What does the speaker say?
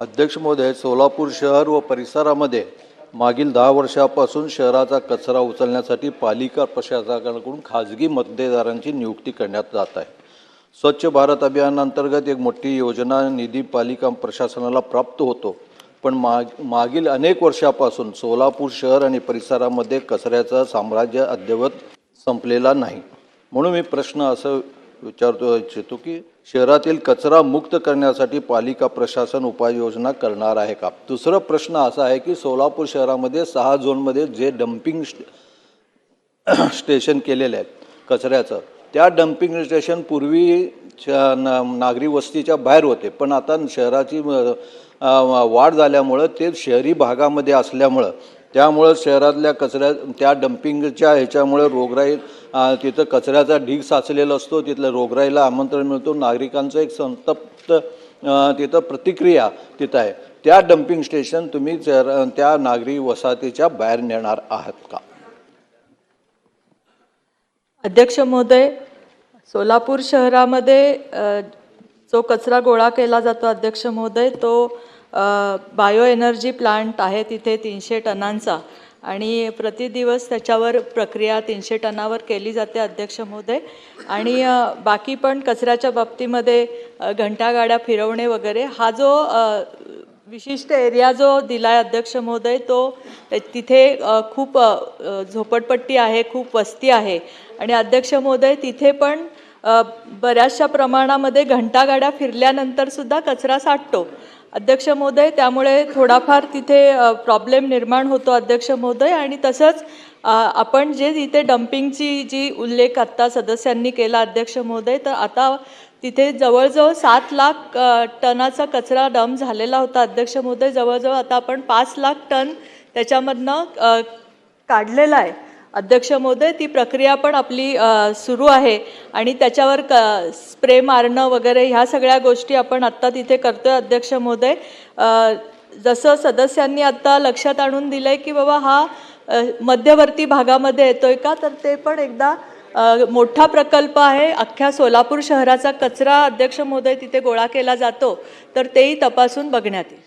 अध्यक्ष महोदय सोलापूर शहर व परिसरामध्ये मागील दहा वर्षापासून शहराचा कचरा उचलण्यासाठी पालिका प्रशासनाकडून खाजगी मतदेदारांची नियुक्ती करण्यात जात आहे. स्वच्छ भारत अभियानांतर्गत एक मोठी योजना निधी पालिका प्रशासनाला प्राप्त होतो. पण माग मागील अनेक वर्षापासून सोलापूर शहर आणि परिसरामध्ये कचऱ्याचं साम्राज्य अद्ययावत संपलेला नाही. म्हणून मी प्रश्न असं विचारतो इच्छितो की शहरातील कचरा मुक्त करण्यासाठी पालिका प्रशासन उपाययोजना करणार आहे का? दुसरा प्रश्न असा आहे की सोलापूर शहरामध्ये सहा झोनमध्ये जे डम्पिंग स्टेशन केलेले आहेत कचऱ्याचं त्या डम्पिंग स्टेशन पूर्वी नागरी वस्तीच्या बाहेर होते. पण आता शहराची वाढ झाल्यामुळं ते शहरी भागामध्ये असल्यामुळं त्यामुळं शहरातल्या कचऱ्या त्या डम्पिंगच्या ह्याच्यामुळे रोगराई तिथं कचऱ्याचा ढीग साचलेला असतो तिथल्या रोगराईला आमंत्रण मिळतो. नागरिकांचं एक संतप्त तिथं प्रतिक्रिया तिथं आहे. त्या डम्पिंग स्टेशन तुम्ही त्या नागरी वसाहतीच्या बाहेर नेणार आहात का? अध्यक्ष महोदय सोलापूर शहरामध्ये जो कचरा गोळा केला जातो अध्यक्ष महोदय तो बायो एनर्जी प्लांट आहे तिथे तीनशे टनांचा. आणि प्रतिदिवस त्याच्यावर प्रक्रिया तीनशे टनावर केली जाते अध्यक्ष महोदय. आणि बाकी पण कचऱ्याच्या बाबतीमध्ये घंटागाड्या फिरवणे वगैरे हा जो विशिष्ट एरिया जो दिला आहे अध्यक्ष महोदय तो तिथे खूप झोपडपट्टी आहे खूप वस्ती आहे. आणि अध्यक्ष महोदय तिथे पण बऱ्याचशा प्रमाणामध्ये घंटागाड्या फिरल्यानंतर सुद्धा कचरा साठतो. अध्यक्ष महोदय त्यामुळे थोडाफार तिथे प्रॉब्लेम निर्माण होतो अध्यक्ष महोदय आणि तसंच आपण जे तिथे डम्पिंगची जी उल्लेख आत्ता सदस्यांनी केला अध्यक्ष महोदय तर आता तिथे जवळजवळ सात लाख टनाचा कचरा डंप झालेला होता अध्यक्ष महोदय. जवळजवळ आता आपण पाच लाख टन त्याच्यामधनं काढलेला आहे. अध्यक्ष महोदय ती प्रक्रिया पण आपली सुरू आहे. आणि त्याच्यावर क स्प्रे मारणं वगैरे ह्या सगळ्या गोष्टी आपण आत्ता तिथे करतोय अध्यक्ष महोदय. जसं सदस्यांनी आत्ता लक्षात आणून दिलं आहे की बाबा हा मध्यवर्ती भागामध्ये येतोय का तर ते पण एकदा मोठा प्रकल्प आहे. अख्ख्या सोलापूर शहराचा कचरा अध्यक्ष महोदय तिथे गोळा केला जातो. तर तेही तपासून बघण्यात येईल.